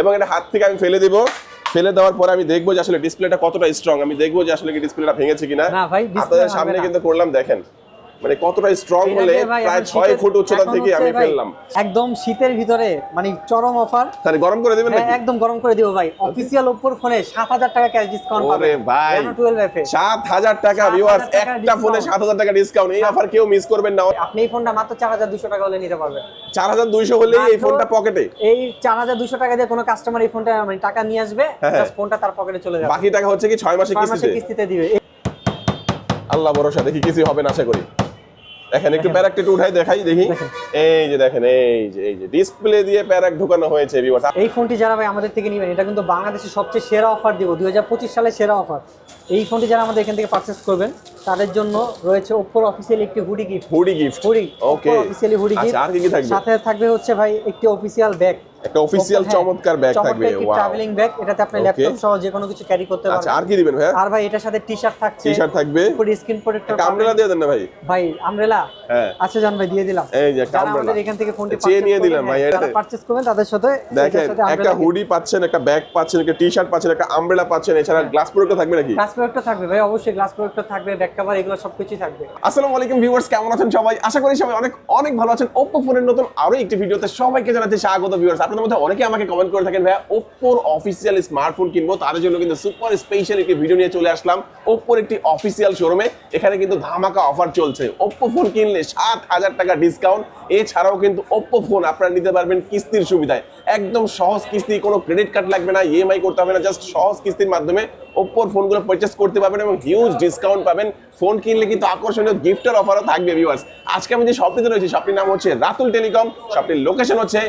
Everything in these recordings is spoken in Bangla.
এবং এটা হাত থেকে আমি ফেলে দেবো। ফেলে দেওয়ার পরে আমি দেখব যে আসলে ডিসপ্লেটা কতটা স্ট্রং আমি দেখব যে আসলে কি ডিসপ্লেটা ভেঙেছে কিনা। আপনাদের সামনে কিন্তু করলাম দেখেন। মানে কতটা স্ট্রং হলে প্রায় ছয় ফুট উচ্চতা থেকে আমি ফেললাম। একদম শীতের ভিতরে মানে চরম অফার তাহলে গরম করে দেবেন নাকি? একদম গরম করে দিব ভাই। অফিসিয়াল ওপ্পোর ফোনে সাত হাজার টাকা ক্যাশ ডিসকাউন্ট ওরে ভাই টুয়েলভ এফ সাত হাজার টাকা ভিউয়ার্স একটা ফোনে discount। সাত হাজার টাকা ডিসকাউন্ট এই অফার কেউ মিস করবেন না। আপনি এই ফোনটা মাত্র চার হাজার দুশো টাকা হলে নিতে পারবেন। চার হাজার দুইশো হলেই এই ফোনটা পকেটে এই চার হাজার দুশো টাকা দিয়ে কোনো কাস্টমার এই ফোনটা মানে টাকা নিয়ে আসবে হ্যাঁ। just ফোনটা তার পকেটে চলে যাবে। বাকি টাকা হচ্ছে কি ছয় মাসে ছয় মাসের কিস্তিতে? কিস্তিতে দিবে। আল্লাহ ভরসা দেখি কিছু হবে না আশা করি। দেখেন একটু প্যারাক প্যারাকটা একটু উঠাই দেখাই দেখি। এই যে দেখেন এই যে এই যে ডিসপ্লে দিয়ে প্যারাক ঢোকানো হয়েছে ভিউয়ার্স এই ফোনটি যারা ভাই আমাদের থেকে নেবেন এটা কিন্তু বাংলাদেশের সবচেয়ে সেরা অফার দিব 2025 সালে সেরা অফার এই ফোনটি যারা আমাদের এখান থেকে পারচেস করবেন তাদের জন্য রয়েছে ওপ্পোর অফিসিয়াল একটি hoodie gift hoodie gift hoodie okay officially hoodie আচ্ছা গিফট আর কি কি থাকবে? সাথে থাকবে হচ্ছে ভাই একটি অফিসিয়াল ব্যাগ একটা অফিসিয়াল চমৎকার ব্যাগ থাকবে। ওয়াও ট্রাভেলিং ব্যাগ এটাতে আপনি ল্যাপটপ সহ যে কোনো কিছু ক্যারি করতে আচ্ছা পারবেন। আর কি দিবেন ভাইয়া? আর ভাই এটার সাথে টি শার্ট থাকছে। টি শার্ট থাকবে। উপরে স্ক্রিন প্রোটেক্টর আমব্রেলা দিয়ে দেন না ভাই? ভাই আমব্রেলা হ্যাঁ। আচ্ছা জান ভাই দিয়ে দিলাম। এই যে umbrella। আমাদের এখান থেকে ফোনটি চেয়ে নিয়ে দিলাম ভাই, এটা- পারচেজ করবেন তাদের সাথে দেখেন একটা হুডি পাচ্ছেন একটা ব্যাগ পাচ্ছেন একটা টি শার্ট পাচ্ছেন একটা আমব্রেলা পাচ্ছেন এছাড়া গ্লাস প্রোডাক্ট থাকবে নাকি? গ্লাস প্রোটেক্টর থাকবে ভাই অবশ্যই গ্লাস প্রোটেক্টর থাকবে ব্যাক কভার এগুলো সবকিছুই থাকবে। আসসালামু আলাইকুম ভিউয়ার্স কেমন আছেন সবাই? আশা করি সবাই অনেক অনেক ভালো আছেন। Oppo ফোনের নতুন আরও একটি ভিডিওতে সবাইকে জানাতে স্বাগত ভিউয়ার্স আপনাদের মধ্যে অনেকে আমাকে কমেন্ট করে থাকেন Oppo অফিসিয়াল স্মার্টফোন কিনবো? তার জন্য কিন্তু সুপার স্পেশাল একটি ভিডিও নিয়ে চলে আসলাম। একটি শোরুমে এখানে কিন্তু ধামাকা অফার চলছে। Oppo ফোন কিনলে সাত হাজার টাকা ডিসকাউন্ট এছাড়াও কিন্তু Oppo ফোন আপনারা নিতে পারবেন কিস্তির সুবিধায়। একদম সহজ কিস্তি, কোনো ক্রেডিট কার্ড লাগবে না ইএমআই করতে হবে না জাস্ট সহজ কিস্তির মাধ্যমে ওপ্পোর ফোনগুলো পারচেস করতে পারবেন এবং হিউজ ডিসকাউন্ট পাবেন। ফোন কিনলে কিন্তু আকর্ষণীয় গিফটের অফারও থাকবে ভিউয়ার্স আজকে আমি যে শপটিতে রয়েছি শপটির নাম হচ্ছে রাতুল টেলিকম। শপটির লোকেশন হচ্ছে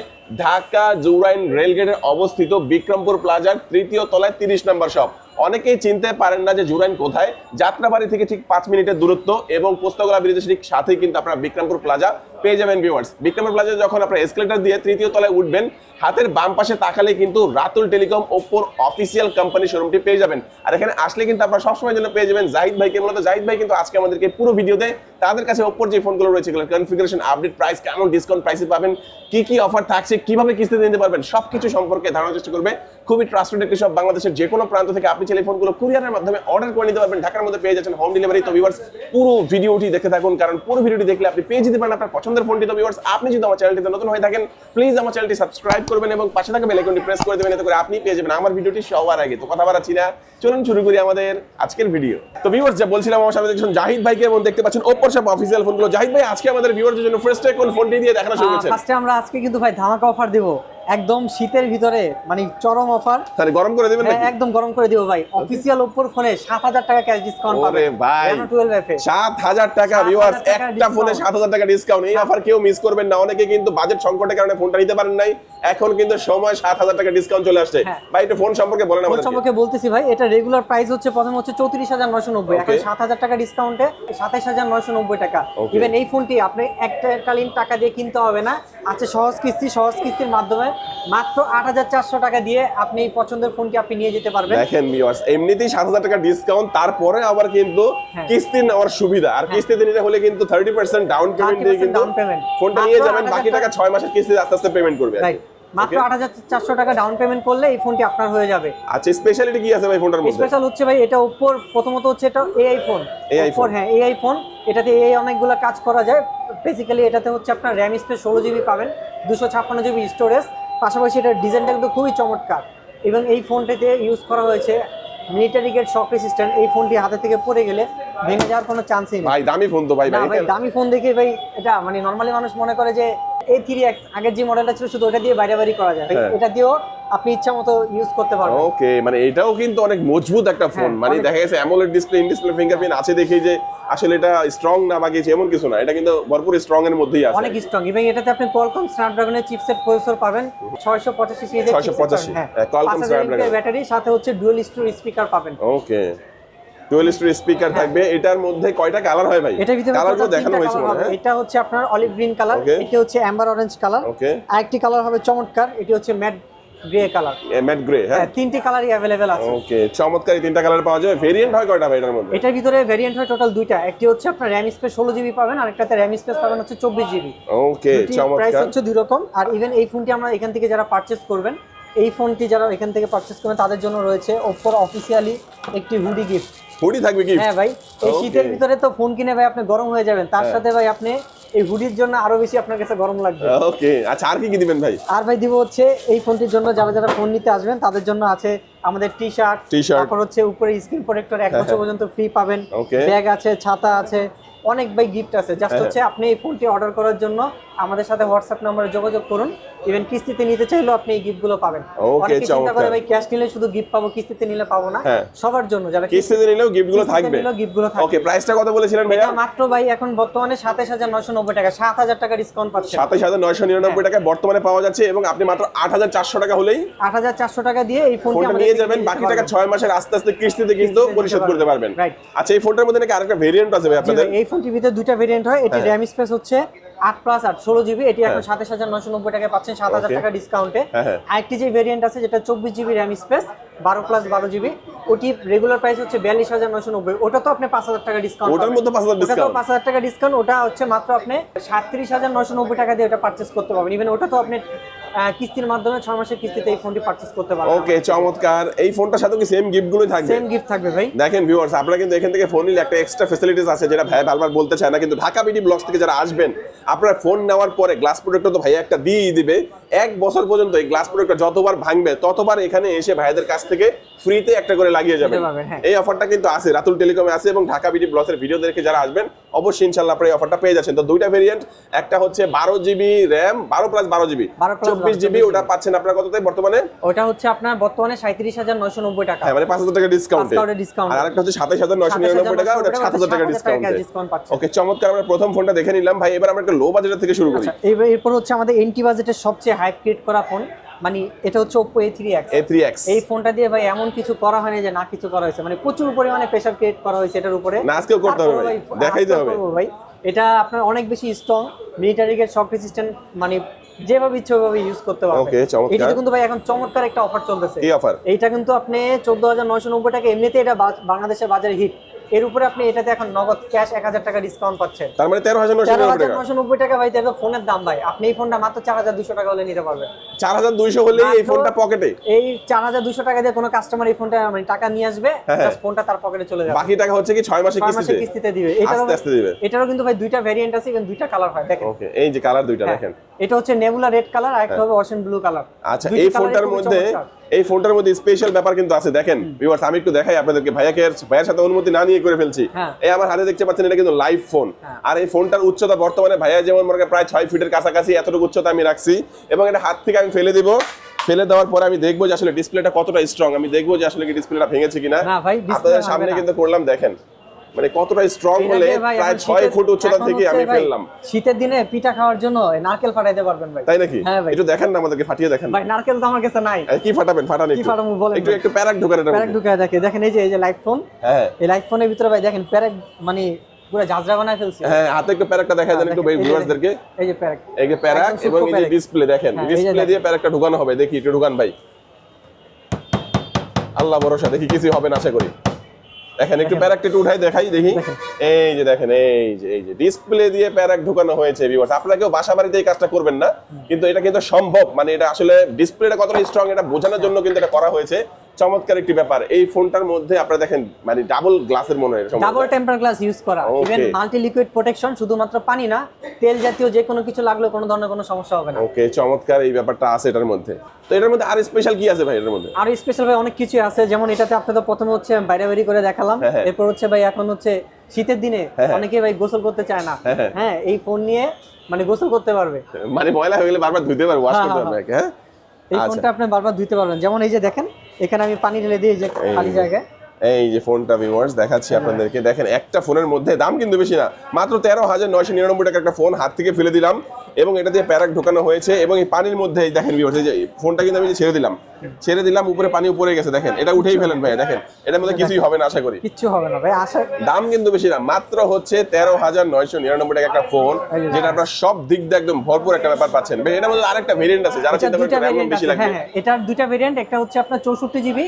ঢাকা জুরাইন রেলগেটে অবস্থিত বিক্রমপুর প্লাজার তৃতীয় তলায় তিরিশ নম্বর শপ অনেকেই চিনতে পারেন না যে জুরাইন কোথায়। যাত্রাবাড়ি থেকে ঠিক পাঁচ মিনিটের দূরত্ব এবং পোস্তগোলা ব্রিজের ঠিক সাথেই কিন্তু আপনারা বিক্রমপুর প্লাজা পেয়ে যাবেন ভিউয়ার্স বিক্রমপুর প্লাজা যখন আপনারা এসকেলেটর দিয়ে তৃতীয় তলায় উঠবেন, হাতের বাম পাশে তাকালে কিন্তু রাতুল টেলিকম ওপ্পোর অফিসিয়াল কোম্পানি শোরুমটি পেয়ে যাবেন। আর এখানে আসলে কিন্তু আপনারা সবসময় জন্য পেয়ে যাবেন জাহিদ ভাইকে। মূলত জাহিদ ভাই কিন্তু আজকে আমাদেরকে পুরো ভিডিওতে তাদের কাছে ওপ্পোর যে ফোনগুলো রয়েছে কনফিগারেশন আপডেট প্রাইস কেমন ডিসকাউন্ট প্রাইসে পাবেন, কি কি অফার থাকছে, কীভাবে কিস্তিতে নিতে পারবেন, সবকিছু সম্পর্কে ধারণার চেষ্টা করবে। খুবই ট্রাস্টেড একটি সব বাংলাদেশের যে কোনো প্রান্ত থেকে আপনি চাইলে ফোনগুলো কুরিয়ারের মাধ্যমে অর্ডার করে নিতে পারবেন ঢাকার মধ্যে পেয়ে যাচ্ছেন হোম ডেলিভারি তো ভিউয়ার্স পুরো ভিডিওটি দেখতে থাকুন কারণ পুরো ভিডিওটি দেখলে আপনি পেয়ে যেতে পারেন আপনার পছন্দের ফোনটি তো ভিউয়ার্স আপনি যদি আমার চ্যানেলটিতে নতুন হয়ে থাকেন প্লিজ আমার চ্যানেলটি সাবস্ক্রাইব করবেন এবং পাশে থাকা বেল আইকনটি প্রেস করে দেবেন এতে করে আপনি পেয়ে যাবেন আমার ভিডিওটি সবার আগে। তো কথা বাড়াচ্ছি না চলুন শুরু করি আমাদের আজকের ভিডিও তো ভিউয়ার্স যা বলছিলাম আমার সামনে দেখছেন জাহিদ ভাইকে এবং দেখতে পাচ্ছেন ওপর সব অফিসিয়াল ফোনগুলো জাহিদ ভাই আজকে আমাদের ভিউয়ারদের জন্য ফার্স্টে কোন ফোনটি দিয়ে দেখানো শুরু করেছেন? ফার্স্টে আমরা আজকে কিন্তু ভাই ধামাকা অফার দিব। একদম শীতের ভিতরে মানে চরম অফার তাহলে গরম করে দিবেন নাকি? একদম গরম করে দিব ভাই। অফিসিয়াল ওপোর ফোনে সাত হাজার টাকা ক্যাশ ডিসকাউন্ট পাবেন। আরে ভাই টুয়েলভ এফ সাত হাজার টাকা ভিউয়ার্স একটা ফোনে সাত হাজার টাকা ডিসকাউন্ট এই অফার কেউ মিস করবেন না। অনেকে কিন্তু বাজেট সংকটের কারণে ফোনটা নিতে পারেন নাই। এখন কিন্তু সময় সাত হাজার টাকা ডিসকাউন্ট চলে আসছে। হ্যাঁ। ভাই একটু ফোন সম্পর্কে বলেন আমাদের সম্পর্কে বলতেছি ভাই এটা রেগুলার প্রাইস হচ্ছে প্রথমে হচ্ছে চৌত্রিশ হাজার নয়শো নব্বই। এখন. সাত হাজার টাকা ডিসকাউন্টে সাতাইশ হাজার নয়শো নব্বই টাকা. ইভেন এই ফোনটি আপনি এককালীন টাকা দিয়ে কিনতে হবে না। আছে সহজ কিস্তি সহজ কিস্তির মাধ্যমে মাত্র আট হাজার চারশো টাকা দিয়ে আপনি এই পছন্দের ফোনটি আপনি নিয়ে যেতে পারবেন। দেখেন ভিউয়ার্স এমনিতেই সাত হাজার টাকা ডিসকাউন্ট তারপরে আবার কিন্তু হ্যাঁ। কিস্তি নেওয়ার সুবিধা। আর কিস্তিতে নিতে হলে কিন্তু থার্টি পার্সেন্ট ডাউন পেমেন্ট দিয়ে কিন্তু ফোনটা নিয়ে যাবেন বাকি টাকা। ছয় মাসের কিস্তি আস্তে আস্তে পেমেন্ট করবে মাত্র Okay. আট হাজার চারশো টাকা ডাউন পেমেন্ট করলে এই ফোনটি আপনার হয়ে যাবে। আচ্ছা স্পেশালিটি কি আছে ভাই ফোনটার মধ্যে? স্পেশাল হচ্ছে ভাই এটা ওপ্পোর প্রথমত হচ্ছে এটা এআই ফোন AI ওপ্পোর হ্যাঁ এআই ফোন এটাতে এআই অনেকগুলো কাজ করা যায়। বেসিক্যালি এটাতে হচ্ছে আপনার র্যাম স্পেস ষোলো জিবি পাবেন দুশো ছাপ্পান্ন জিবি স্টোরেজ পাশাপাশি এটার ডিজাইনটা কিন্তু খুবই চমৎকার। এবং এই ফোনটিতে ইউজ করা হয়েছে মিলিটারি গেট শক রেসিস্ট্যান্ট এই ফোনটি হাতে থেকে পড়ে গেলে ভেঙে যাওয়ার কোনো চান্সই নেই। ভাই দামি ফোন তো ভাই ভাই দামি ফোন দেখে ভাই এটা মানে নর্মালি মানুষ মনে করে যে এ থ্রি এক্স আগের যে মডেলটা ছিল শুধু ওটা দিয়ে বাইরে বাইরে করা যায়। হ্যাঁ। এটা দিয়েও আপনি ইচ্ছা মতো ইউজ করতে পারবেন। ওকে মানে এটাও কিন্তু অনেক মজবুত একটা ফোন হ্যাঁ, মানে দেখা গেছে AMOLED display in display fingerprint আছে দেখেই যে আসলে এটা স্ট্রং না বা কিছু এমন কিছু না। এটা কিন্তু ভরপুর স্ট্রং এর মধ্যেই আছে। অনেক স্ট্রং এবং এটাতে আপনি কোয়ালকম স্ন্যাপড্রাগনের চিপসেট প্রসেসর পাবেন। 685 সিরিজের 685 হ্যাঁ, Qualcomm Snapdragon। ব্যাটারি সাথে হচ্ছে ডুয়াল স্টোর স্পিকার পাবেন। ওকে ডুয়াল স্টোরি স্পিকার থাকবে। এটার মধ্যে কয়টা কালার হয় ভাই। এটার ভিতরে কালার দেখানো হয়েছে। হয় এটা হচ্ছে আপনার অলিভ গ্রিন কালার. এটি হচ্ছে অ্যাম্বার অরেঞ্জ কালার আরেকটি কালার হবে চমৎকার এটি হচ্ছে matte grey colour matte grey হ্যাঁ? তিনটি কালারই অ্যাভেলেবেল আছে। ওকে চমৎকার এই তিনটা কালার পাওয়া যাবে। ভেরিয়েন্ট হয় কয়টা ভাই এটার মধ্যে? এটার ভিতরে ভেরিয়েন্ট হয় টোটাল দুইটা। একটি হচ্ছে আপনার র্যাম স্পেস ষোলো জিবি পাবেন আর একটাতে র্যাম স্পেস পাবেন হচ্ছে চব্বিশ জিবি ওকে প্রাইস চমৎকার। হচ্ছে দুই রকম। আর ইভেন এই ফোনটি আমরা এখান থেকে যারা পারচেস করবেন এই ফোনটি যারা এখান থেকে পারচেস করবেন তাদের জন্য রয়েছে ওপ্পোর অফিসিয়ালি একটি হুডি গিফট হুডি থাকবে কি হ্যাঁ ভাই এই শীতের ভিতরে তো ফোন কিনে ভাই আপনি গরম হয়ে যাবেন। তার হ্যাঁ। সাথে ভাই আপনি এই হুডির জন্য আরও বেশি আপনার কাছে গরম লাগবে। ওকে আচ্ছা আর কি কি দিবেন ভাই? আর ভাই দিব হচ্ছে এই ফোনটির জন্য যারা যারা ফোন নিতে আসবেন তাদের জন্য আছে আমাদের টি শার্ট। তারপর হচ্ছে উপরে স্ক্রিন প্রোটেক্টর এক বছর পর্যন্ত ফ্রি পাবেন। ব্যাগ আছে ছাতা আছে অনেক ভাই গিফট আছে। জাস্ট হ্যাঁ, হচ্ছে আপনি এই ফোনটি অর্ডার করার জন্য আমাদের সাথে হোয়াটসঅ্যাপ নাম্বারে যোগাযোগ করুন। ইভেন কিস্তিতে নিতে চাইলেও আপনি এই গিফটগুলো পাবেন। অনেকে চিন্তা করে ভাই ক্যাশ নিলে শুধু গিফট পাবো কিস্তিতে নিলে পাবো না। হ্যাঁ। সবার জন্য যারা কিস্তিতে নিলেও গিফটগুলো থাকবে। নিলেও গিফটগুলো থাকবে। ওকে প্রাইসটা কত বলেছিলেন ভাইয়া? এটা মাত্র ভাই এখন বর্তমানে সাতাশ হাজার নয়শো নব্বই টাকা সাত হাজার টাকা ডিসকাউন্ট পাচ্ছেন সাতাশ হাজার নয়শো নিরানব্বই টাকায় বর্তমানে পাওয়া যাচ্ছে এবং আপনি মাত্র আট হাজার চারশো টাকা হলেই আট হাজার চারশো টাকা দিয়ে এই ফোনটি নিয়ে যাবেন বাকি টাকা পারবেন। ছয় মাসের আস্তে আস্তে কিস্তিতে কিন্তু পরিশোধ করতে পারবেন. আচ্ছা এই ফোনটার মধ্যে নাকি আরেকটা ভেরিয়েন্ট আছে ভাই আপনাদের? এই ফোনটির ভিতরে দুইটা ভেরিয়েন্ট হয় এটি। র্যাম স্পেস হচ্ছে আট প্লাস আট ষোলো জিবি এটি এখন হ্যাঁ। সাতাশ হাজার নয়শো নব্বই টাকায় পাচ্ছেন সাত হাজার টাকা ডিসকাউন্টে হ্যাঁ। আরেকটি যে ভেরিয়েন্ট আছে যেটা চব্বিশ জিবি র্যাম স্পেস বারো প্লাস বারো জিবি ওটি রেগুলার প্রাইস হচ্ছে বিয়াল্লিশ হাজার নব্বই। ওটা তো আপনি পাঁচ হাজার টাকা ডিসকাউন্ট ওটার মধ্যে 5,000 ওটা তো পাঁচ হাজার টাকা ডিসকাউন্ট ওটা হচ্ছে মাত্র আপনি সাতত্রিশ হাজার নব্বই টাকা দিয়ে ওটা পারচেস করতে পারবেন। ইভেন ওটা তো আপনি কিস্তির মাধ্যমে ছয় মাসের কিস্তিতে এই ফোনটি পারচেস করতে পারবেন। ওকে চমৎকার। এই ফোনটার সাথে কি সেম গিফটগুলোই থাকবে? সেম গিফট থাকবে ভাই। দেখেন ভিউয়ার্স আপনারা কিন্তু এখান থেকে ফোন নিলে একটা এক্সট্রা ফ্যাসিলিটিস আছে যেটা ভাই বারবার বলতে চায় না কিন্তু ঢাকা বিডি ব্লগস থেকে যারা আসবেন আপনারা ফোন নেওয়ার পরে গ্লাস প্রোডাক্টটা তো ভাইয়া একটা দিয়েই দিবে। এক বছর পর্যন্ত এই গ্লাস প্রোডাক্টটা যতবার ভাঙবে ততবার এখানে এসে ভাইদের কাছ থেকে ফ্রিতে একটা করে লাগিয়ে যাবেন। পারবেন, হ্যাঁ। এই অফারটা কিন্তু আছে রাতুল টেলিকমে আছে এবং ঢাকা বিডি ব্লগসের ভিডিও দেখে যারা আসবেন অবশ্যই ইনশাল্লাহ আপনারা এই অফারটা পেয়ে যাচ্ছেন। তো দুইটা ভেরিয়েন্ট একটা হচ্ছে বারো জিবি র্যাম বারো প্লাস বারো জিবি চব্বিশ জিবি ওটা পাচ্ছেন আপনারা কততে বর্তমানে? ওটা হচ্ছে আপনার বর্তমানে সাঁত্রিশ হাজার নয়শো নব্বই টাকা। হ্যাঁ মানে পাঁচ হাজার টাকা ডিসকাউন্টে টাকা আর আরেকটা হচ্ছে সাতাশ হাজার নয়শো নিরানব্বই টাকা ওটা সাত হাজার টাকা ডিসকাউন্ট ওকে চমৎকার আমরা প্রথম ফোনটা দেখে নিলাম। ভাই এবার আমরা একটা লো বাজেটের থেকে শুরু করি। আচ্ছা এরপর হচ্ছে আমাদের এন্টি বাজেটের সবচেয়ে হাইপ ক্রিয়েট করা ফোন মানে এটা হচ্ছে Oppo A3X A three x এই ফোনটা দিয়ে ভাই এমন কিছু করা হয়নি যে না কিছু করা হয়েছে মানে প্রচুর পরিমাণে প্রেশার ক্রিয়েট করা হয়েছে এটার উপরে। না, আজকেও করতে হবে ভাই, দেখাইতে হবে। ভাই। এটা আপনার অনেক বেশি strong military grade shock resistant মানে যেভাবে ইচ্ছে ওইভাবে ইউজ করতে পারবেন। Okay, চমৎকার। এটাতে কিন্তু ভাই এখন চমৎকার একটা অফার চলতেছে। কি অফার এইটা কিন্তু আপনি চোদ্দ হাজার নয়শো নব্বই টাকা এমনিতে এটা বাংলাদেশের বাজারে হিট এর উপরে আপনি এটাতে এখন নগদ ক্যাশ এক হাজার টাকা ডিসকাউন্ট পাচ্ছেন। তার মানে তেরো হাজার তেরো হাজার নশো নব্বই টাকা ভাই এটা ফোনের দাম ভাই। আপনি এই ফোনটা মাত্র চার হাজার দুশো টাকা হলে নিতে পারবেন। চার হাজার দুইশো হলেই এই ফোনটা পকেটে? এই চার হাজার দুশো টাকা দিয়ে কোনো কাস্টমার এই ফোনটা মানে টাকা নিয়ে আসবে হ্যাঁ, হ্যাঁ। ফোনটা তার পকেটে চলে যাবে। বাকি টাকা হচ্ছে কি ছয় মাসের কিস্তিতে? কিস্তিতে দিবে। আস্তে আস্তে দিবে। এটারও কিন্তু ভাই দুইটা ভ্যারিয়েন্ট আছে এবং দুইটা কালার হয় দেখেন। ওকে এই যে কালার দুইটা হ্যাঁ, দেখেন। এটা হচ্ছে নেবুলা রেড কালার আর একটা হবে অশেন ব্লু কালার আচ্ছা এই ফোনটার মধ্যে এই ফোনটার মধ্যে স্পেশাল ব্যাপার কিন্তু আছে। দেখেন ভিউয়ার্স আমি একটু দেখাই আপনাদেরকে। ভাইয়াকে ভাইয়ের সাথে অনুমতি না নিয়ে করে ফেলছি। হ্যাঁ। এই আমার হাতে দেখতে পাচ্ছেন এটা কিন্তু লাইভ ফোন হ্যাঁ। আর এই ফোনটার উচ্চতা বর্তমানে ভাইয়া যেমন মনে প্রায় ছয় ফিটের কাছাকাছি এতটুকু উচ্চতা আমি রাখছি। এবং এটা হাত থেকে আমি ফেলে দিব। ফেলে দেওয়ার পরে আমি দেখব যে আসলে ডিসপ্লেটা কতটা স্ট্রং আমি দেখব যে আসলে কি ডিসপ্লেটা ভেঙেছে কিনা। না ভাই, display আপনাদের সামনে কিন্তু করলাম দেখেন। মানে কতটা স্ট্রং হলে প্রায় ছয় ফুট উচ্চতা থেকে আমি ফেললাম। শীতের দিনে পিঠা খাওয়ার জন্য নারকেল ফাটাইতে পারবেন ভাই। তাই নাকি? হ্যাঁ ভাই। একটু দেখেন না আমাদেরকে ফাটিয়ে দেখেন। ভাই নারকেল তো আমার কাছে নাই। কি ফাটাবেন? ফাটান কি একটু। ফাটাবো বলেন একটু একটু প্যারাক ঢোকান এটা প্যারাক ঢুকায় দেখে দেখেন এই যে এই যে লাইট ফোন হ্যাঁ। এই লাইট ফোনের ভিতরে ভাই দেখেন প্যারাক মানে পুরো ঝাঁঝরা বানায় ফেলছে। হ্যাঁ হাতে একটু প্যারাকটা দেখা দেন একটু দেখেন, এই যে ভিউয়ার্সদেরকে এই যে প্যারাক। এই যে প্যারাক এবং এই যে ডিসপ্লে দেখেন। হ্যাঁ, ডিসপ্লে দিয়ে প্যারাকটা ঢুকানো হবে। দেখি একটু ঢুকান ভাই। আল্লাহ ভরসা দেখি কিছুই হবে না আশা করি। দেখেন একটু প্যারাকটা একটু উঠাই দেখাই দেখি। এই যে দেখেন এই যে এই যে ডিসপ্লে দিয়ে প্যারাক ঢুকানো হয়েছে ভিউয়ার্স আপনারা কেউ বাসা বাড়িতে এই কাজটা করবেন না কিন্তু এটা কিন্তু সম্ভব। মানে এটা আসলে ডিসপ্লেটা কতটা স্ট্রং এটা বোঝানোর জন্য কিন্তু এটা করা হয়েছে। চমৎকার একটি ব্যাপার। এই ফোনটার মধ্যে আপনারা দেখেন মানে ডাবল গ্লাসের মনে হয় ডাবল টেম্পার গ্লাস ইউজ করা. ইভেন মাল্টি লিকুইড প্রোটেকশন শুধুমাত্র পানি না তেল জাতীয় যে কোনো কিছু লাগলেও কোনো ধরনের কোনো সমস্যা হবে না। ওকে চমৎকার এই ব্যাপারটা আছে এটার মধ্যে। তো এটার মধ্যে আর স্পেশাল কি আছে ভাই এটার মধ্যে? আর স্পেশাল ভাই অনেক কিছু আছে। যেমন এটাতে আপনাদের প্রথমে হচ্ছে বাইরে বাইরে করে দেখালাম। হ্যাঁ, হ্যাঁ। এরপর হচ্ছে ভাই এখন হচ্ছে শীতের দিনে হ্যাঁ। অনেকে ভাই গোসল করতে চায় না। হ্যাঁ, এই ফোন নিয়ে মানে গোসল করতে পারবে। মানে ময়লা হয়ে গেলে বারবার ধুতে পারবে ওয়াশ করতে পারব হ্যাঁ। এই আচ্ছা। ফোনটা আপনি বারবার ধুতে পারবেন। যেমন এই যে দেখেন এখানে আমি পানি ঢেলে দিয়ে এই যে খালি। জায়গায়। এই যে ফোনটা ভিউয়ার্স দেখাচ্ছি আপনাদেরকে। দেখেন একটা ফোনের মধ্যে দাম কিন্তু বেশি না। মাত্র তেরো হাজার নয়শো নিরানব্বই টাকা একটা ফোন হাত থেকে ফেলে দিলাম। এবং এটা দিয়ে প্যারাক ঢোকানো হয়েছে এবং এই পানির মধ্যে দেখেন ফোনটা কিন্তু আমি ছেড়ে দিলাম ছেড়ে দিলাম উপরে পানি উপরে গেছে দেখেন এটা উঠেই ফেলেন ভাই দেখেন এটার মধ্যে কিছুই হবে না আশা করি। কিচ্ছু হবে না ভাই আশা দাম কিন্তু বেশি না মাত্র হচ্ছে তেরো হাজার নয়শো নিরানব্বই টাকা একটা ফোন যেটা আপনার সব দিক দিয়ে একদম ভরপুর একটা ব্যাপার পাচ্ছেন। ভাই এটার মধ্যে আরেকটা ভেরিয়েন্ট আছে যারা চিন্তা দুইটা করছেন এমন বেশি লাগবে হ্যাঁ হ্যাঁ এটার দুইটা ভেরিয়েন্ট একটা হচ্ছে আপনার চৌষট্টি জিবি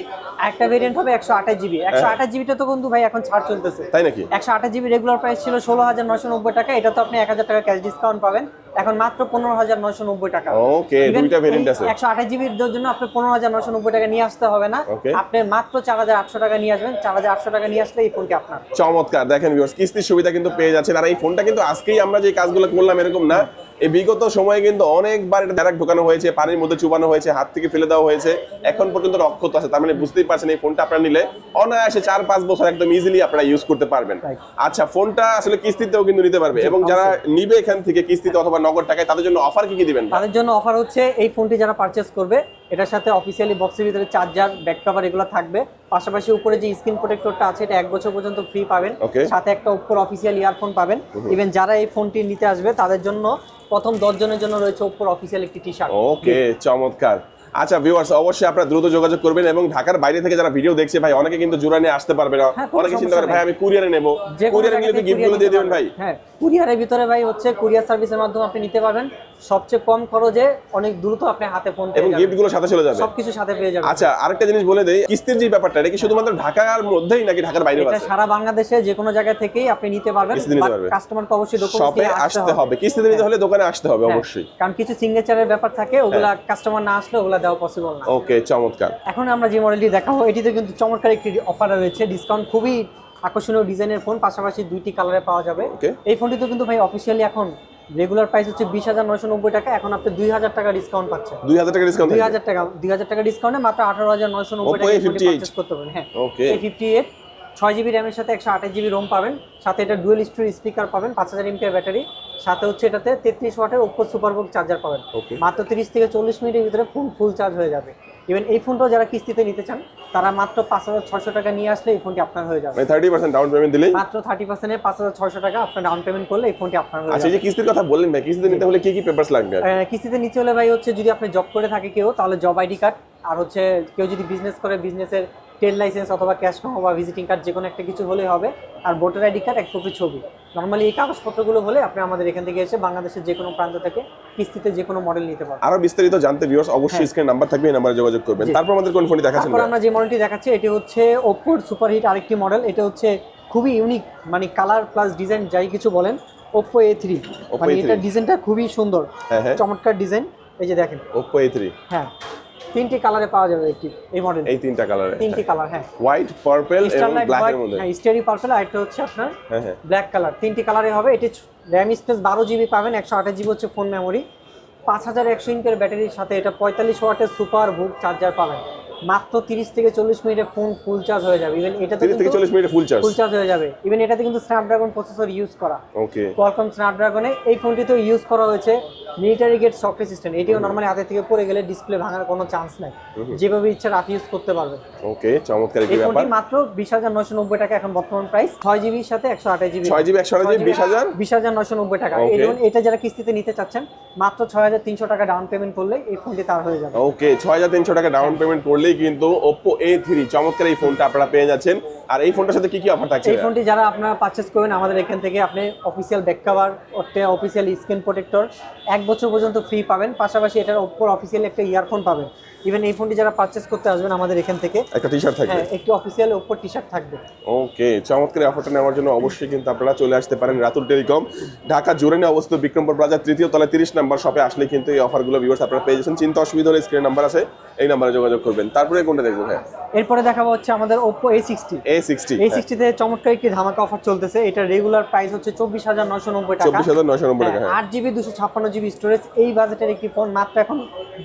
একটা ভেরিয়েন্ট হবে একশো আঠাশ জিবি একশো আঠাশ জিবিটা তো কিন্তু ভাই এখন ছাড় চলতেছে। তাই নাকি? একশো আঠাশ জিবি রেগুলার প্রাইস ছিল ষোলো হাজার নশো নব্বই টাকা এটা তো আপনি এক হাজার টাকা ক্যাশ ডিসকাউন্ট পাবেন। এখন মাত্র পনেরো হাজার নয়শো নব্বই টাকা। ওকে দুইটা ভেরিয়েন্ট আছে। একশো আঠাশ জিবির জন্য আপনি পনেরো হাজার নয়শো নব্বই টাকা নিয়ে আসতে হবে না। আপনি মাত্র চার হাজার আটশো টাকা নিয়ে আসবেন। চার হাজার আটশো টাকা নিয়ে আসলে এই ফোনটি আপনার। চমৎকার। দেখেন ভিউয়ার্স কিস্তির সুবিধা কিন্তু পেয়ে যাচ্ছেন। আর এই ফোনটা কিন্তু আজকেই আমরা যে কাজগুলো করলাম এরকম না। এই বিগত সময়ে কিন্তু অনেকবার এটা ডাইরেক্ট ঢোকানো হয়েছে পানির মধ্যে চুবানো হয়েছে হাত থেকে ফেলে দেওয়া হয়েছে। এখন পর্যন্ত রক্ষত আছে তার মানে বুঝতেই পারছেন এই ফোনটা আপনারা নিলে অনায়াসে চার পাঁচ বছর একদম ইজিলি আপনারা ইউজ করতে পারবেন। আচ্ছা ফোনটা আসলে কিস্তিতেও কিন্তু নিতে পারবে এবং যারা নিবে এখান থেকে কিস্তিতে অথবা নগদ টাকায় তাদের জন্য অফার কি কি দিবেন তাদের জন্য অফার হচ্ছে এই ফোনটি যারা পারচেস করবে এটার সাথে অফিসিয়ালি বক্সের ভিতরে চার্জার ব্যাক কভার এগুলো থাকবে। পাশাপাশি উপরে যে স্ক্রিন প্রোটেক্টরটা আছে এটা এক বছর পর্যন্ত ফ্রি পাবেন। সাথে একটা উপর অফিসিয়াল ইয়ারফোন পাবেন। ইভেন যারা এই ফোনটি নিতে আসবে তাদের জন্য প্রথম দশ জনের জন্য রয়েছে উপর অফিসিয়াল একটি টি শার্ট ওকে চমৎকার। আচ্ছা ভিউয়ার্স অবশ্যই আপনারা দ্রুত যোগাযোগ করবেন এবং ঢাকার বাইরে থেকে যারা ভিডিও দেখছে ভাই অনেকে কিন্তু জোড়া নিয়ে আসতে পারবে না। হ্যাঁ, অনেকে চিন্তা করে ভাই আমি কুরিয়ারে নেব। কুরিয়ারে নিলে গিফটগুলো দিয়ে দেবেন ভাই। হ্যাঁ কুরিয়ারের ভিতরে ভাই হচ্ছে কুরিয়ার সার্ভিসের মাধ্যমে আপনি নিতে পারবেন। সবচেয়ে কম খরচে অনেক দ্রুত আপনি হাতে ফোন এবং পেয়ে যাবেন। গিফটগুলো সাথে চলে যাবে। সবকিছু সাথে পেয়ে যাবেন। আচ্ছা আরেকটা জিনিস বলে দেই কিস্তির যে ব্যাপারটা এটা কি শুধুমাত্র ঢাকার মধ্যেই নাকি ঢাকার বাইরেও এটা আছে? সারা বাংলাদেশে যে কোনো জায়গা থেকেই আপনি নিতে পারবেন পারবে। কাস্টমারকে অবশ্যই ডকুমেন্টস শপে আসতে হবে। কিস্তিতে নিতে হলে দোকানে আসতে হবে হ্যাঁ, অবশ্যই। কারণ কিছু সিগনেচারের ব্যাপার থাকে ওগুলা কাস্টমার না আসলে ওগুলা দেওয়া পসিবল না। ওকে চমৎকার। এখন আমরা যে মডেলটি দেখাবো এটিতে কিন্তু চমৎকার একটি অফার রয়েছে ডিসকাউন্ট খুবই আকর্ষণীয় ডিজাইনের ফোন পাশাপাশি দুইটি কালারে পাওয়া যাবে। এই ফোনটিতে কিন্তু ভাই অফিসিয়ালি এখন রেগুলার প্রাইস হচ্ছে বিশ হাজার নয়শো নব্বই টাকা এখন আপনি দুই হাজার টাকা ডিসকাউন্ট পাচ্ছেন। দুই হাজার টাকা ডিসকাউন্ট দুই হাজার টাকা দুই হাজার টাকা ডিসকাউন্টে মাত্র আঠারো হাজার নয়শো নব্বই টাকা পারচেস করতে পারেন হ্যাঁ। ওকে ফিফটি এইট ছয় জিবি র্যামের সাথে একশো আঠাশ জিবি রোম পাবেন। সাথে এটা ডুয়েল স্টোরি স্পিকার পাবেন পাঁচ হাজার এমপিআর ব্যাটারি সাথে হচ্ছে এটাতে তেত্রিশ ওয়াটের ওপো সুপারবুক চার্জার পাবেন। মাত্র তিরিশ থেকে চল্লিশ মিনিটের ভিতরে ফোন ফুল চার্জ হয়ে যাবে। ইভেন এই ফোনটাও যারা কিস্তিতে নিতে চান তারা মাত্র পাঁচ হাজার ছশো টাকা নিয়ে আসলে এই ফোনটি আপনার হয়ে যাবে। থার্টি পার্সেন্ট ডাউন পেমেন্ট দিলেই? মাত্র থার্টি পার্সেন্টে পাঁচ হাজার ছশো টাকা আপনার ডাউন পেমেন্ট করলে এই ফোনটি আপনার হয়ে আচ্ছা যাবে যে কিস্তির কথা বললেন ভাই কিস্তিতে নিতে হলে কি কি পেপারস লাগবে? কিস্তিতে নিচে হলে ভাই হচ্ছে যদি আপনি জব করে থাকে কেউ তাহলে জব আইডি কার্ড আর হচ্ছে কেউ যদি বিজনেস করে বিজনেসের ট্রেড লাইসেন্স অথবা ক্যাশ মেমো বা ভিজিটিং কার্ড যে কোনো একটা কিছু হলেই হবে। আর ভোটার আইডি কার্ড এক কপি ছবি। নর্মালি এই কাগজপত্রগুলো হলে আপনি আমাদের এখান থেকে এসে বাংলাদেশের যে কোনো প্রান্ত থেকে কিস্তিতে যে কোনো মডেল নিতে পারবেন। আরও বিস্তারিত জানতে ভিউয়ার্স অবশ্যই হ্যাঁ। স্ক্রিন নাম্বার থাকবে এই নাম্বারে যোগাযোগ করবেন। তারপর আমাদের কোন ফোনটি দেখাচ্ছেন তারপর আমরা যে মডেলটি দেখাচ্ছি এটি হচ্ছে ওপ্পোর সুপারহিট আরেকটি মডেল এটা হচ্ছে খুবই ইউনিক মানে কালার প্লাস ডিজাইন যাই কিছু বলেন ওপ্পো এ থ্রি Oppo মানে A3 এটা ডিজাইনটা খুবই সুন্দর। হ্যাঁ হ্যাঁ। চমৎকার ডিজাইন এই যে দেখেন। Oppo A3 হ্যাঁ। তিনটি কালারে পাওয়া যাবে একটি এই মডেল এই তিনটা কালারে। তিনটি কালার হ্যাঁ। হোয়াইট পার্পল এবং ব্ল্যাক এর মধ্যে। হ্যাঁ স্টেরি পার্পল আর একটা হচ্ছে আপনার হ্যাঁ হ্যাঁ। ব্ল্যাক কালার তিনটি কালারে হবে এটি র্যাম স্পেস বারো জিবি পাবেন একশো আঠাশ জিবি হচ্ছে ফোন মেমোরি পাঁচ হাজার একশো ইঞ্চের ব্যাটারির সাথে এটা পঁয়তাল্লিশ ওয়াটের সুপার বুক চার্জার পাবেন। মাত্র তিরিশ থেকে চল্লিশ মিনিটে ফোন ফুল চার্জ হয়ে যাবে। ইভেন এটাতে 30 থেকে 40 মিনিটে ফুল চার্জ ফুল চার্জ হয়ে যাবে। ইভেন এটাতে কিন্তু স্ন্যাপড্রাগন প্রসেসর ইউজ করা। ওকে কোয়ালকম স্ন্যাপড্রাগনে এই ফোনটিতেও ইউজ করা হয়েছে মিলিটারি গেট সফটওয়্যার সিস্টেম এটিও নর্মালি হাতে থেকে পড়ে গেলে ডিসপ্লে ভাঙার কোনো চান্স নাই। যেভাবে ইচ্ছা রাফ ইউজ করতে পারবেন ওকে চমৎকার একটি এই ব্যাপার। ফোনটি মাত্র বিশ হাজার নয়শো নব্বই টাকা এখন বর্তমান প্রাইস ছয় জিবির সাথে একশো আঠাশ জিবি 6 জিবি 128 জিবি 20000 বিশ হাজার? নয়শো নব্বই টাকা। Okay. এটা যারা কিস্তিতে নিতে চাচ্ছেন মাত্র ছয় হাজার তিনশো টাকা ডাউন পেমেন্ট করলে এই ফোনটি তার হয়ে যাবে। ওকে 6300 টাকা ডাউন পেমেন্ট করলেই কিন্তু Oppo A3 চমৎকার এই ফোনটা আপনারা পেয়ে যাচ্ছেন। আর এই ফোনটার সাথে কি কি অফার থাকছে? এই ফোনটি যারা আপনারা পারচেস করবেন আমাদের এখান থেকে আপনি official back cover official screen protector এক বছর পর্যন্ত ফ্রি পাবেন। পাশাপাশি এটার ওপর অফিসিয়াল একটা ইয়ারফোন পাবেন। ইভেন এই ফোনটি যারা পারচেস করতে আসবেন আমাদের এখান থেকে একটা টি-শার্ট থাকবে? হ্যাঁ একটি অফিসিয়াল ওপর টি শার্ট থাকবে। ওকে চমৎকার অফারটা নেওয়ার জন্য অবশ্যই কিন্তু আপনারা চলে আসতে পারেন রাতুল টেলিকম ঢাকা জোরেনে অবস্থিত বিক্রমপুর প্লাজার তৃতীয় তলায় তিরিশ নাম্বার শপে আসলে কিন্তু এই অফারগুলো ভিউয়ার্স আপনারা পেয়ে যাচ্ছেন। চিন্তা অসুবিধা হলে স্ক্রিন নাম্বার আছে এই নাম্বারে যোগাযোগ করবেন। তারপরে কোনটা দেখব হ্যাঁ এরপরে দেখাবো হচ্ছে আমাদের Oppo A sixty A sixty এই সিক্সটিতে চমৎকার একটি ধামাকা অফার চলতেছে। এটা রেগুলার প্রাইস হচ্ছে চব্বিশ হাজার নয়শো নব্বই টাকা। চব্বিশ হাজার নয়শো নব্বই টাকা হ্যাঁ। আট জিবি দুশো ছাপ্পান্ন জিবি স্টোরেজ এই বাজেটের একটি ফোন মাত্র এখন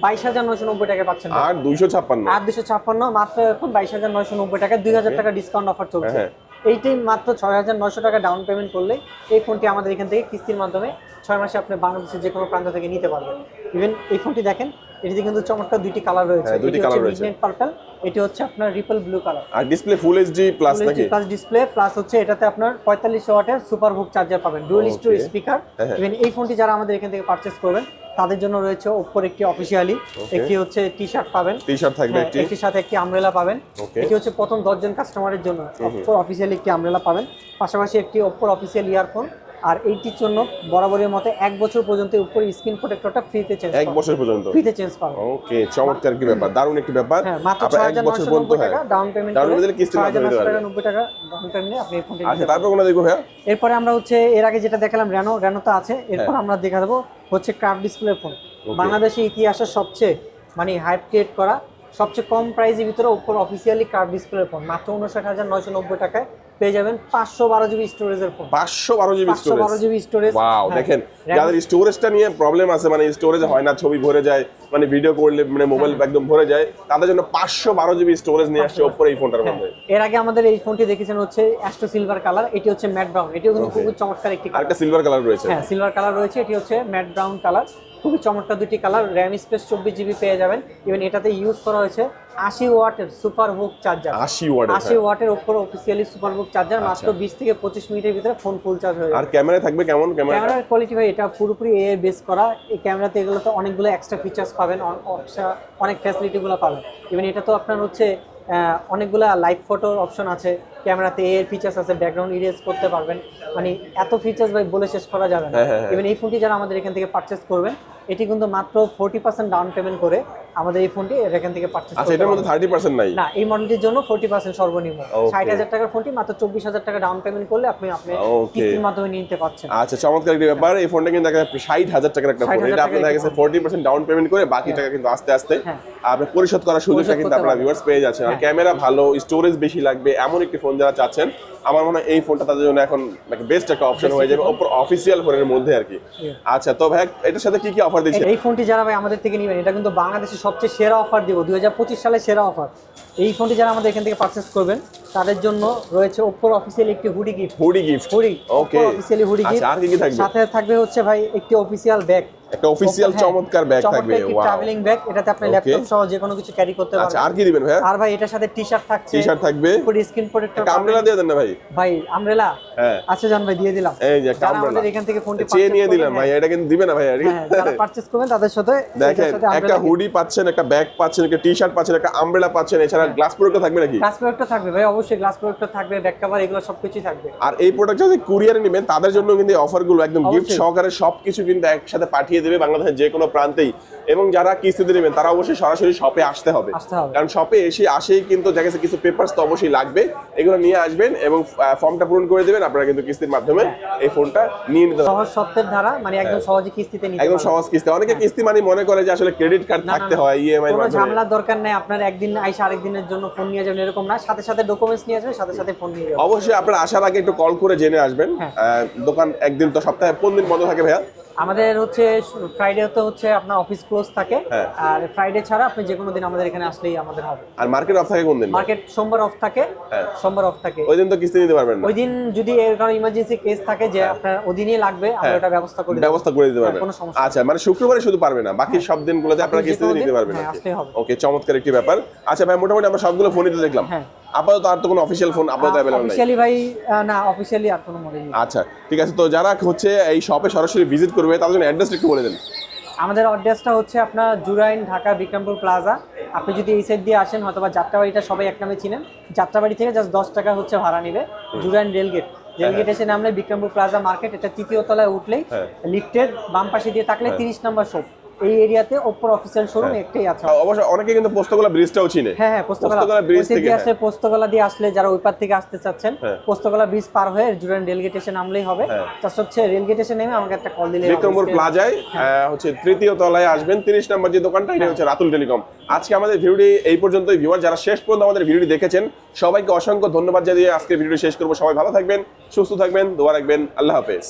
বাইশ হাজার নয়শো নব্বই টাকা পাচ্ছেন আর দুইশো ছাপ্পান্ন। আট দুশো ছাপ্পান্ন মাত্র এখন বাইশ হাজার নয়শো নব্বই টাকা দুই হাজার টাকা ডিসকাউন্ট অফার চলছে। হ্যাঁ। এইটাই মাত্র ছয় হাজার নয়শো টাকা ডাউন পেমেন্ট করলে এই ফোনটি আমাদের এখান থেকে কিস্তির মাধ্যমে ছয় মাসে আপনি বাংলাদেশের যে কোনো প্রান্ত থেকে নিতে পারবেন। ইভেন এই ফোনটি দেখেন এটিতে কিন্তু চমৎকার দুইটি কালার রয়েছে। হ্যাঁ, দুইটি colour রয়েছে। মিডনাইট পার্পল এটি হচ্ছে আপনার রিপল ব্লু কালার আর ডিসপ্লে ফুল এইচডি প্লাস নাকি? প্লাস ডিসপ্লে প্লাস হচ্ছে এটাতে আপনার পঁয়তাল্লিশ ওয়াটের সুপার বুক চার্জার পাবেন। ডুয়েল. স্টোর স্পিকার হ্যাঁ, হ্যাঁ। ইভেন এই ফোনটি যারা আমাদের এখান থেকে পারচেস করবেন তাদের জন্য রয়েছে ওপর একটি অফিসিয়ালি একটি হচ্ছে টি শার্ট পাবেন। টি-শার্ট থাকবে একটি। একটি একটির সাথে একটি আমব্রেলা পাবেন। এটি হচ্ছে প্রথম দশজন কাস্টমারের জন্য। ওপর অফিসিয়ালি একটি আমব্রেলা পাবেন। পাশাপাশি একটি ওপর অফিসিয়াল ইয়ারফোন আর এইটির জন্য বরাবরের মতো এক বছর পর্যন্ত উপরে স্ক্রিন প্রোটেক্টরটা ফ্রিতে চেঞ্জ এক বছর পর্যন্ত? ফ্রিতে চেঞ্জ পাবেন ওকে চমৎকার কি ব্যাপার? দারুণ একটি ব্যাপার। হ্যাঁ মাত্র আপনার ছয় এক হাজার বছর নয়শো পর্যন্ত নব্বই হ্যাঁ। টাকা ডাউন পেমেন্ট ছয় হাজার মাধ্যমে দিতে নয়শো টাকা ডাউন পেমেন্টে আপনি এই ফোনটি আচ্ছা তারপর কোনটা দেখব ভাইয়া? এরপরে আমরা হচ্ছে এর আগে যেটা দেখালাম রেনো রেনো তো আছে। এরপর হ্যাঁ। আমরা দেখা দেবো হচ্ছে কার্ভ ডিসপ্লে ফোন বাংলাদেশের ইতিহাসের সবচেয়ে মানে হাইপ ক্রিয়েট করা সবচেয়ে কম প্রাইসের ভিতরে ওপর অফিসিয়ালি কার্ভ ডিসপ্লে ফোন মাত্র উনষাট হাজার নয়শো নব্বই টাকায় পেয়ে যাবেন পাঁচশো বারো জিবি স্টোরেজের ফোন পাঁচশো বারো জিবি পাঁচশো বারো জিবি স্টোরেজ ওয়াও দেখেন যাদের স্টোরেজটা নিয়ে প্রবলেম আছে মানে স্টোরেজ হয় না ছবি ভরে যায় মানে ভিডিও করলে মানে মোবাইল হ্যাঁ। একদম ভরে যায় তাদের জন্য পাঁচশো বারো জিবি স্টোরেজ নিয়ে আসছে ওপর এই ফোনটার হ্যাঁ, মধ্যে। এর আগে আমাদের এই ফোনটি দেখেছেন হচ্ছে অ্যাস্ট্রো সিলভার কালার এটি হচ্ছে ম্যাট ব্রাউন এটিও কিন্তু খুব চমৎকার একটি কালার একটা সিলভার কালার রয়েছে। হ্যাঁ সিলভার কালার রয়েছে এটি হচ্ছে ম্যাট ব্রাউন কালার খুবই চমৎকার দুটি কালার র্যাম স্পেস চব্বিশ জিবি পেয়ে যাবেন। ইভেন এটাতে ইউজ করা হয়েছে আশি ওয়াটের সুপার হুক চার্জার আশি ওয়ার্ড আশি ওয়াটের ওপর অফিসিয়ালি সুপার বুক চার্জার মাত্র বিশ থেকে পঁচিশ মিনিটের ভিতরে ফোন ফুল চার্জ হয়ে। আর ক্যামেরা থাকবে কেমন ক্যামেরা ক্যামেরার কোয়ালিটি ভাই এটা পুরোপুরি এ বেস করা। এই ক্যামেরাতে এগুলোতে অনেকগুলো এক্সট্রা ফিচার্স পাবেন অনেক ফ্যাসিলিটিগুলো পাবেন। ইভেন এটা তো আপনার হচ্ছে অনেকগুলা লাইভ ফটোর অপশন আছে ক্যামেরাতে এর ফিচার্স আছে ব্যাকগ্রাউন্ড ইরেজ করতে পারবেন। মানে এত ফিচার্স ভাই বলে শেষ করা যাবে না। হ্যাঁ, হ্যাঁ, হ্যাঁ। ইভেন এই ফোনটি যারা আমাদের এখান থেকে পারচেস করবেন এটি কিন্তু মাত্র ফোর্টি পার্সেন্ট ডাউন পেমেন্ট করে। আমাদের এই ফোনটি এখান থেকে পারচেস আচ্ছা এটার মধ্যে থার্টি পার্সেন্ট নাই? না এই মডেলটির জন্য ফোর্টি পার্সেন্ট সর্বনিম্ন। Okay. ষাট হাজার টাকার ফোনটি মাত্র চব্বিশ হাজার টাকা ডাউন পেমেন্ট করলে আপনি আপনি কিস্তির মাধ্যমে নিতে পারছেন। আচ্ছা চমৎকার একটি ব্যাপার এই ফোনটা কিন্তু দেখা যাচ্ছে ষাট হাজার টাকার একটা ফোন এটা আপনি টাকার দেখা একটি গেছে ফোর্টি পার্সেন্ট ডাউন পেমেন্ট করে বাকি টাকা কিন্তু আস্তে আস্তে হ্যাঁ। আপনি পরিশোধ করার সুযোগটা কিন্তু আপনারা ভিউয়ার্স পেয়ে যাচ্ছেন। আর হ্যাঁ। ক্যামেরা ভালো স্টোরেজ বেশি লাগবে এমন একটি ফোন যারা চাচ্ছেন আমার মনে হয় এই ফোনটা তাদের জন্য এখন বেস্ট একটা অপশন হয়ে যাবে ওপর অফিসিয়াল ফোনের মধ্যে আর কি। আচ্ছা তো ভাই এটার সাথে কি কি অফার দিচ্ছে এই ফোনটি যারা ভাই আমাদের থেকে নেবেন এটা কিন্তু বাংলাদেশের সবচেয়ে সেরা অফার দিব দুই হাজার পঁচিশ সালে সেরা অফার এই ফোনটি যারা আমাদের এখান থেকে পারচেস করবেন তাদের জন্য রয়েছে ওপ্পোর অফিসিয়ালি একটি hoodie gift hoodie gift hoodie okay officially hoodie gift আর কি কি থাকবে? সাথে থাকবে হচ্ছে ভাই একটি অফিসিয়াল ব্যাগ একটা অফিসিয়াল হ্যাঁ, চমৎকার ব্যাগ থাকবে ওয়াও ট্রাভেলিং ব্যাগ এটাতে আপনি ল্যাপটপ সহ যে কোনো কিছু ক্যারি করতে আচ্ছা পারবেন। আর কি দিবেন ভাই আর ভাই এটার সাথে টি শার্ট থাকছে। টি শার্ট থাকবে। উপরে স্ক্রিন প্রোটেক্টর আমব্রেলা দিয়ে দেন না ভাই। ভাই আমব্রেলা হ্যাঁ। আচ্ছা জান ভাই দিয়ে দিলাম। এই যে আমব্রেলা আমাদের এখান থেকে ফোনটি চেয়ে নিয়ে দিলাম ভাই হ্যাঁ, এটা কিন্তু দিবে না ভাই আর হ্যাঁ, যারা পারচেজ করবেন তাদের সাথে দেখেন একটা হুডি পাচ্ছেন একটা ব্যাগ পাচ্ছেন একটা টি শার্ট পাচ্ছেন একটা আমব্রেলা পাচ্ছেন এছাড়া গ্লাস প্রোডাক্ট থাকবে নাকি? গ্লাস প্রোডাক্টর থাকবে ভাই অবশ্যই গ্লাস প্রোডাক্টর থাকবে ব্যাক কভার এগুলো সবকিছুই থাকবে। আর এই প্রোডাক্ট যদি কুরিয়ারে নেবেন তাদের জন্য কিন্তু অফারগুলো একদম গিফট সহকারে সবকিছু কিন্তু একসাথে পাঠিয়ে দেবে বাংলাদেশের যে কোনো প্রান্তেই। এবং যারা কিস্তিতে নেবেন তারা অবশ্যই সরাসরি শপে আসতে হবে। কারণ শপে এসে আসেই কিন্তু গেছে কিছু পেপারস তো অবশ্যই লাগবে। এগুলো নিয়ে আসবেন এবং ফর্মটা পূরণ করে দেবেন। আপনারা কিন্তু কিস্তির মাধ্যমে এই ফোনটা নিয়ে নিতে সহজ সত্যের ধারা মানে একদম সহজে কিস্তিতে নিতে হ্যাঁ। একদম সহজ কিস্তি। অনেকে কিস্তি মানে মনে করে যে আসলে ক্রেডিট কার্ড থাকতে হয় ইএমআই কোনো ঝামেলার দরকার নেই। আপনার একদিন আইসা আরেকদিনের জন্য ফোন নিয়ে যাবেন এরকম না। সাথে সাথে ডকুমেন্টস নিয়ে আসবেন সাথে সাথে ফোন নিয়ে যাবেন। অবশ্যই আপনারা আসার আগে একটু কল করে জেনে আসবেন। হ্যাঁ। আহ, দোকান একদিন তো সপ্তাহে কোন দিন বন্ধ থাকে ভাইয়া। আমাদের হচ্ছে ফ্রাইডে তো হচ্ছে আপনার অফিস ক্লোজ থাকে হ্যাঁ। আর ফ্রাইডে ছাড়া আপনি যে কোনো দিন আমাদের এখানে আসলেই আমাদের হবে আর মার্কেট অফ থাকে কোন দিন মার্কেট সোমবার অফ থাকে হ্যাঁ। সোমবার অফ থাকে ওই দিন তো কিস্তি নিতে পারবেন না ওই দিন যদি এর কারণে ইমার্জেন্সি কেস থাকে যে আপনার ওদিনই লাগবে আমরা হ্যাঁ। ওটা ব্যবস্থা করে। ব্যবস্থা করে দিতে পারবেন কোনো সমস্যা আচ্ছা মানে শুক্রবারে শুধু পারবে না বাকি সব দিনগুলোতে আপনারা কোনো নিতে পারবেন হ্যাঁ, হবে। ওকে চমৎকার একটি ব্যাপার আচ্ছা ভাই মোটামুটি আমরা সবগুলো ফোনই তো দেখলাম হ্যাঁ। আপাতত আর তো কোনো অফিসিয়াল ফোন আপাতত অ্যাভেলেবল নাই। অফিসিয়ালি ভাই না অফিসিয়ালি আর কোনো মডেল নেই। আচ্ছা ঠিক আছে তো যারা হচ্ছে এই শপে সরাসরি ভিজিট করবে তাদের জন্য অ্যাড্রেস একটু বলে দেন। আমাদের অ্যাড্রেসটা হচ্ছে আপনার জুরাইন ঢাকা বিক্রমপুর প্লাজা। আপনি যদি এই সাইড দিয়ে আসেন হয়তো বা যাত্রাবাড়িটা সবাই এক নামে চিনেন। যাত্রাবাড়ি থেকে জাস্ট দশ টাকা হচ্ছে ভাড়া নেবে জুরাইন রেলগেট রেলগেট এসে নামলে বিক্রমপুর প্লাজা মার্কেট এটা তৃতীয় তলায় উঠলেই হ্যাঁ। লিফটের বাম পাশে দিয়ে থাকলে তিরিশ নম্বর শপ এই এরিয়াতে ওপ্পোর অফিসিয়াল শোরুম একটাই আছে। অবশ্য অনেকে কিন্তু পোস্তগোলা ব্রিজটাও চিনে। হ্যাঁ হ্যাঁ পোস্তগোলা ব্রিজ থেকে হ্যাঁ। আসলে পোস্তগোলা দিয়ে আসলে যারা ওই পার থেকে আসতে চাচ্ছেন হ্যাঁ। পোস্তগোলা ব্রিজ পার হয়ে জুরাইন রেলগেট এসে নামলেই হবে। হ্যাঁ। জাস্ট হচ্ছে রেলগেট এসে নেমে আমাকে একটা কল দিলে। বিক্রমপুর প্লাজায় হচ্ছে তৃতীয় তলায় আসবেন তিরিশ নম্বর যে দোকানটা এটা হচ্ছে রাতুল টেলিকম। আজকে আমাদের ভিডিওটি এই পর্যন্তই ভিউয়ার যারা শেষ পর্যন্ত আমাদের ভিডিওটি দেখেছেন সবাইকে অসংখ্য ধন্যবাদ জানিয়ে আজকে ভিডিওটি শেষ করব। সবাই ভালো থাকবেন সুস্থ থাকবেন দোয়া রাখবেন আল্লাহ হাফেজ।